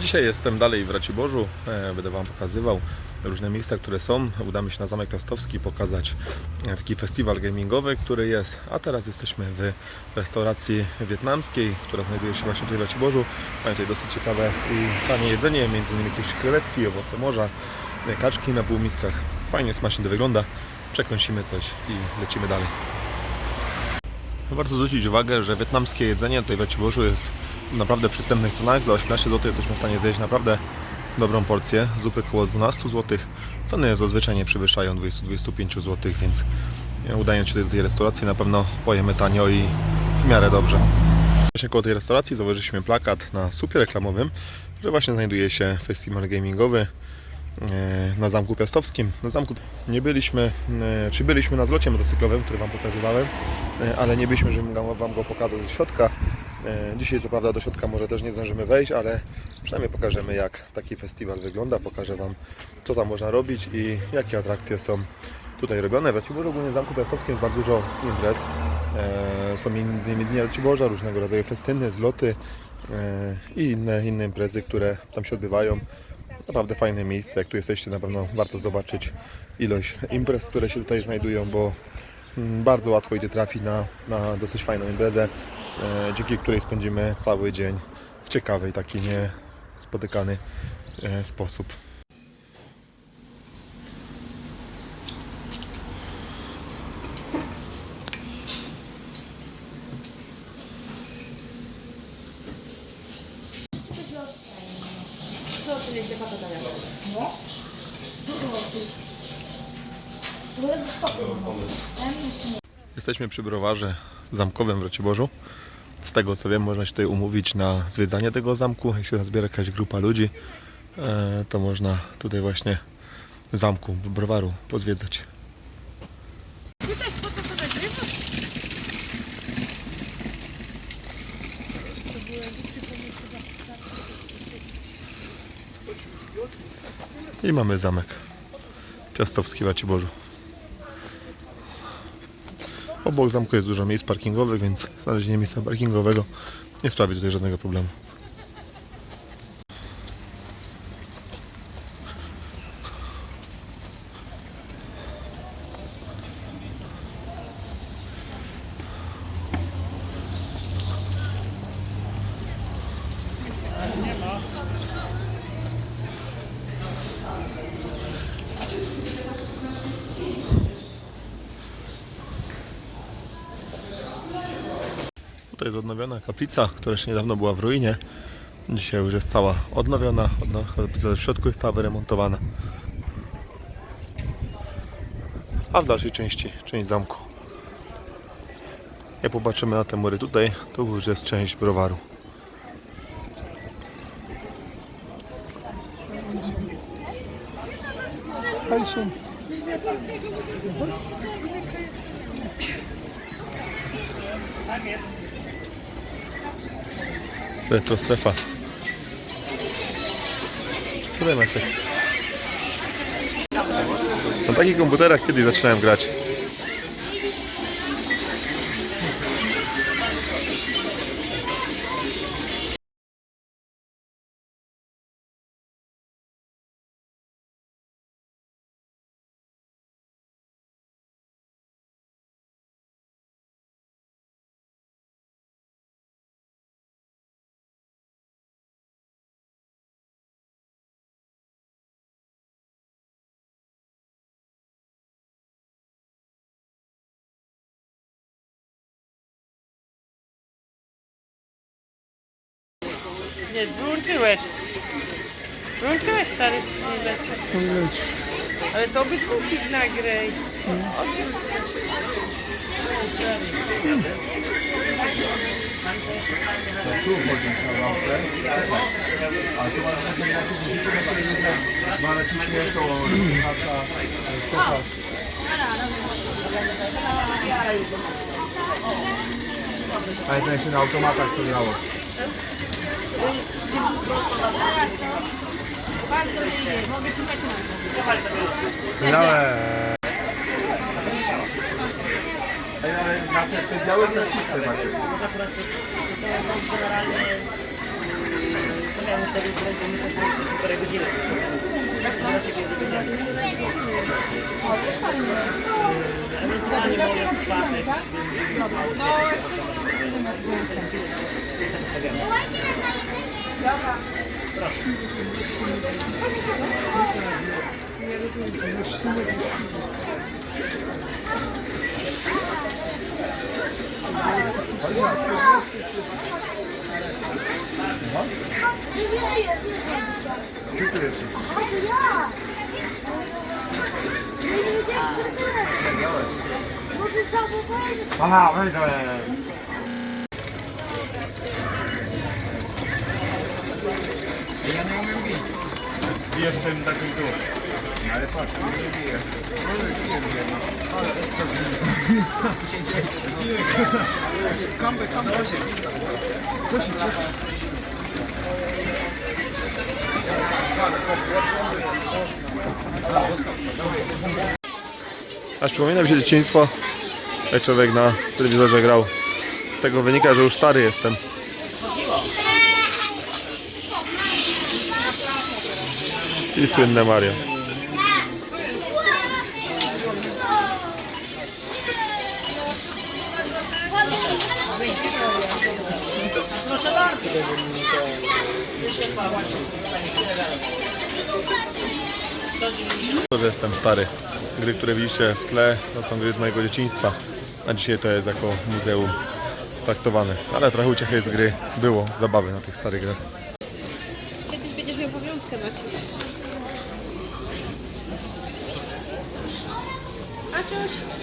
Dzisiaj jestem dalej w Raciborzu. E, Będę Wam pokazywał różne miejsca, które są. Uda mi się na Zamek Piastowski pokazać e, taki festiwal gamingowy, który jest. A teraz jesteśmy w restauracji wietnamskiej, która znajduje się właśnie tutaj w Raciborzu. Mają tutaj dosyć ciekawe i tanie jedzenie, innymi jakieś krewetki, owoce morza, kaczki na półmiskach. Fajnie, smacznie to wygląda. Przekąsimy coś i lecimy dalej. Warto zwrócić uwagę, że wietnamskie jedzenie tutaj w Raciborzu jest naprawdę przystępnych cenach. Za 18 zł jesteśmy w stanie zjeść naprawdę dobrą porcję. Zupy około 12 zł. Ceny zazwyczaj nie przewyższają 20-25 zł, więc udając się do tej restauracji na pewno pojemy tanio i w miarę dobrze. Właśnie koło tej restauracji zauważyliśmy plakat na słupie reklamowym, że właśnie znajduje się festiwal gamingowy na Zamku Piastowskim. Na zamku nie byliśmy, e, czy byliśmy na zlocie motocyklowym, który Wam pokazywałem, e, ale nie byliśmy, żeby go- Wam go pokazać ze środka. E, Dzisiaj co prawda do środka może też nie zdążymy wejść, ale przynajmniej pokażemy jak taki festiwal wygląda, pokażę Wam co tam można robić i jakie atrakcje są tutaj robione. W Raciborzu ogólnie w Zamku Piastowskim jest bardzo dużo imprez. E, Są między innymi Dni Raciborza, różnego rodzaju festyny, zloty e, i inne, inne imprezy, które tam się odbywają. Naprawdę fajne miejsce. Jak tu jesteście, na pewno warto zobaczyć ilość imprez, które się tutaj znajdują, bo mm, bardzo łatwo idzie trafić na, na dosyć fajną imprezę, e, dzięki której spędzimy cały dzień w ciekawy, taki niespotykany e, sposób. Jesteśmy przy browarze zamkowym w Raciborzu. Z tego co wiem, można się tutaj umówić na zwiedzanie tego zamku. Jak się zbiera jakaś grupa ludzi, e, to można tutaj właśnie zamku, browaru pozwiedzać. I mamy zamek Piastowski w Raciborzu. Obok zamku jest dużo miejsc parkingowych, więc znalezienie miejsca parkingowego nie sprawi tutaj żadnego problemu. Tutaj jest odnowiona kaplica, która jeszcze niedawno była w ruinie. Dzisiaj już jest cała odnowiona. Odno- Kaplica w środku jest cała wyremontowana. A w dalszej części, część zamku. Jak popatrzymy na te mury tutaj, to już jest część browaru. Hajsu. Retro strefa. Tutaj macie. Na takich komputerach kiedyś zaczynałem grać. Nie, wyłączyłeś. Wyłączyłeś stary, nie leci. Ale to obydwu ich nagraj. Odwróć się. Ale ten się na automatach to grało. Bardzo dobrze, mogę szukać na Grałem. Ej, ale na te, te białe zacisy macie. ja Kürt resim. Hadi ya. Yürüyecek Yavaş. Bu bir çabuk Aha, evet, evet. Ja nie umiem bić. Jestem taki tu. Ale patrz, nie biję. Kampę, kampę, się. Co się cieszy? Aż przypomina mi się dzieciństwo, jak człowiek na telewizorze grał. Z tego wynika, że już stary jestem. I słynne Mario. Proszę bardzo. Jeszcze dwa właśnie. Pani generał. 190. To, że jestem stary. Gry, które widzicie w tle, to są gry z mojego dzieciństwa. A dzisiaj to jest jako muzeum traktowane. Ale trochę uciechy z gry było, z zabawy na tych starych grach. Kiedyś będziesz miał pamiątkę, Maciuś. Maciuś.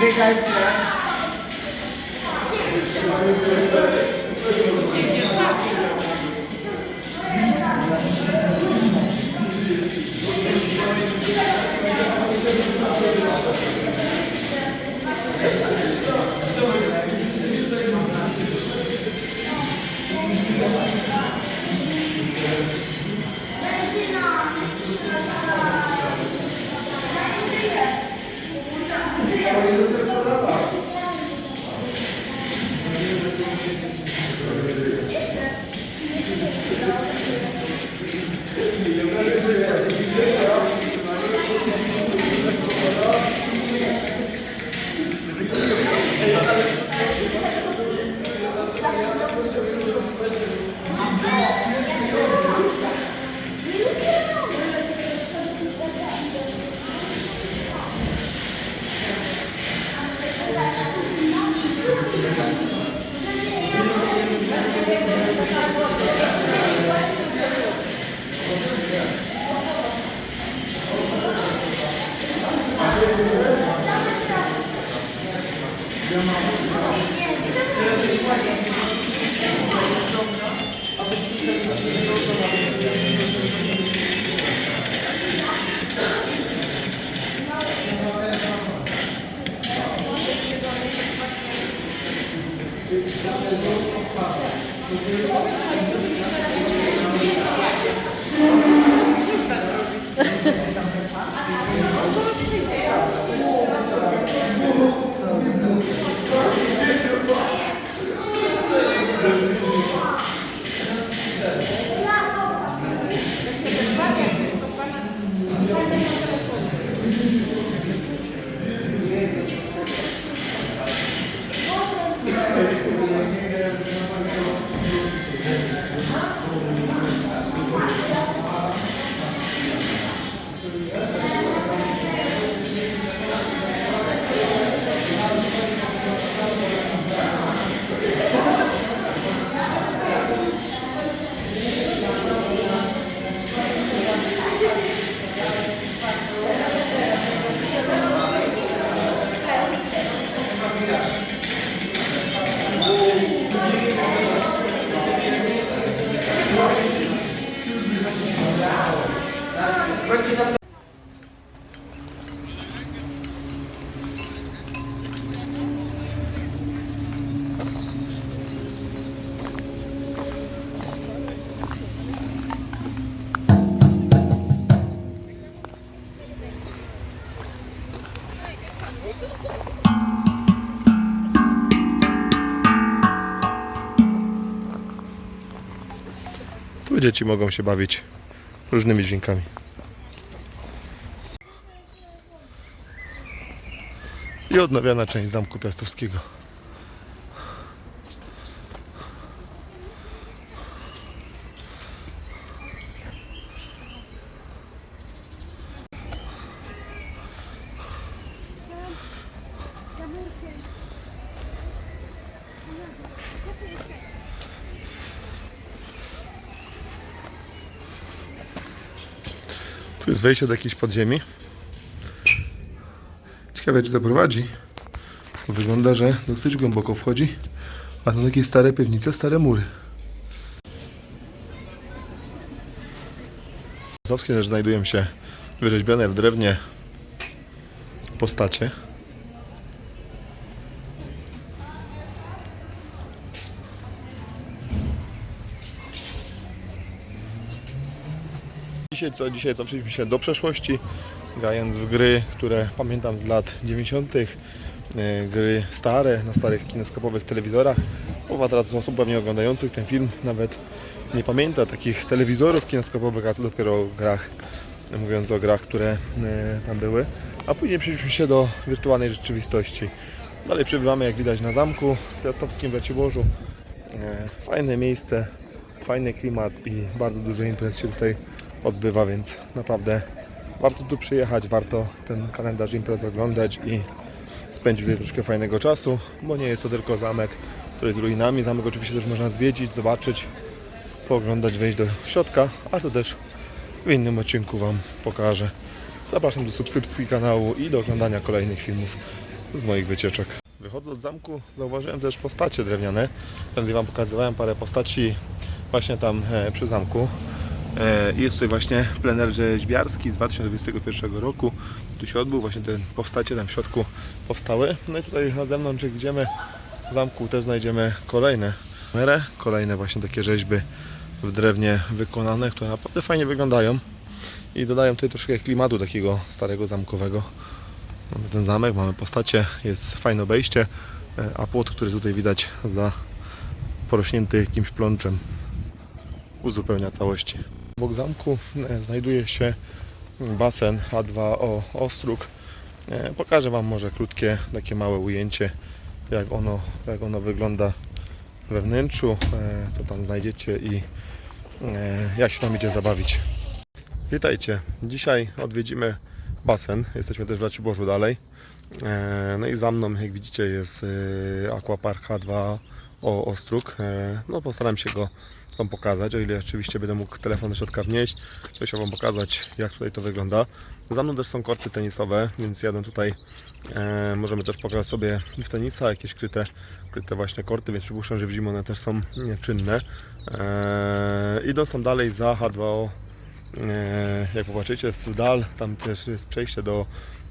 可以开始了。Tu dzieci mogą się bawić różnymi dźwiękami. I odnawiana część Zamku Piastowskiego. Jest wejście do jakiejś podziemi. Ciekawe, czy to prowadzi. Wygląda, że dosyć głęboko wchodzi. A to takie stare piwnice, stare mury. Zawskie też znajdują się wyrzeźbione w drewnie postacie. Dzisiaj co? Dzisiaj cofnęliśmy się do przeszłości, grając w gry, które pamiętam z lat 90. e, Gry stare, na starych kineskopowych telewizorach. Połowa teraz osób pewnie oglądających ten film nawet nie pamięta takich telewizorów kineskopowych, a co dopiero o grach, mówiąc o grach, które e, tam były. A później przeszliśmy się do wirtualnej rzeczywistości. Dalej przebywamy, jak widać, na zamku piastowskim w Raciborzu. E, Fajne miejsce, fajny klimat i bardzo dużo imprez się tutaj odbywa, więc naprawdę warto tu przyjechać, warto ten kalendarz imprez oglądać i spędzić tutaj troszkę fajnego czasu, bo nie jest to tylko zamek, który jest ruinami. Zamek oczywiście też można zwiedzić, zobaczyć, pooglądać, wejść do środka, a to też w innym odcinku Wam pokażę. Zapraszam do subskrypcji kanału i do oglądania kolejnych filmów z moich wycieczek. Wychodząc z zamku zauważyłem też postacie drewniane. Będę Wam pokazywałem parę postaci właśnie tam e, przy zamku. E, Jest tutaj właśnie plener rzeźbiarski z 2021 roku. Tu się odbył, właśnie te powstacie tam w środku powstały. No i tutaj na zewnątrz, jak idziemy w zamku, też znajdziemy kolejne plenery, kolejne właśnie takie rzeźby w drewnie wykonane, które naprawdę fajnie wyglądają i dodają tutaj troszkę klimatu takiego starego zamkowego. Mamy ten zamek, mamy postacie, jest fajne obejście, e, a płot, który tutaj widać za porośnięty jakimś plączem uzupełnia całości obok zamku e, znajduje się basen H2O Ostróg. E, pokażę Wam może krótkie, takie małe ujęcie, jak ono, jak ono wygląda we wnętrzu, e, co tam znajdziecie i jak się tam idzie zabawić. Witajcie, dzisiaj odwiedzimy basen, jesteśmy też w Raciborzu dalej. No i za mną, jak widzicie, jest Aquapark H2 o ostróg. E, no postaram się go Wam pokazać, o ile oczywiście będę mógł telefon do środka wnieść, to się Wam pokazać, jak tutaj to wygląda. Za mną też są korty tenisowe, więc jadę tutaj, e, możemy też pokazać sobie w tenisa, jakieś kryte, kryte właśnie korty, więc przypuszczam, że w zimę one też są mm, czynne. E, idąc tam dalej za H2O jak popatrzycie w dal, tam też jest przejście do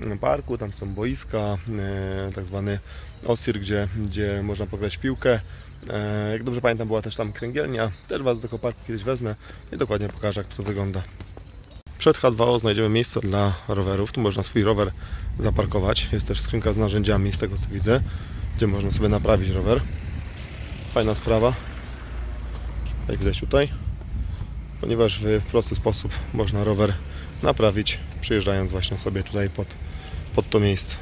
mm, parku, tam są boiska, e, tak zwany osir, gdzie, gdzie można pograć piłkę. E, Jak dobrze pamiętam, była też tam kręgielnia. Też Was do tego parku kiedyś wezmę i dokładnie pokażę, jak to wygląda. Przed H2O znajdziemy miejsce dla rowerów. Tu można swój rower zaparkować. Jest też skrzynka z narzędziami, z tego co widzę, gdzie można sobie naprawić rower. Fajna sprawa. Jak widać tutaj ponieważ w prosty sposób można rower naprawić, przyjeżdżając właśnie sobie tutaj pod, pod to miejsce.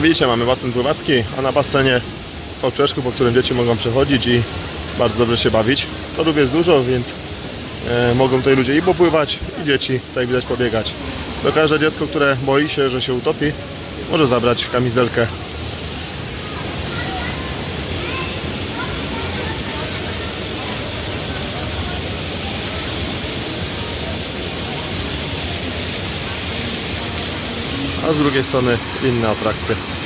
Jak widzicie mamy basen pływacki, a na basenie po przeszku, po którym dzieci mogą przechodzić i bardzo dobrze się bawić. Torów jest dużo, więc e, mogą tutaj ludzie i popływać, i dzieci, tak widać, pobiegać. To każde dziecko, które boi się, że się utopi, może zabrać kamizelkę a z drugiej strony inne atrakcje.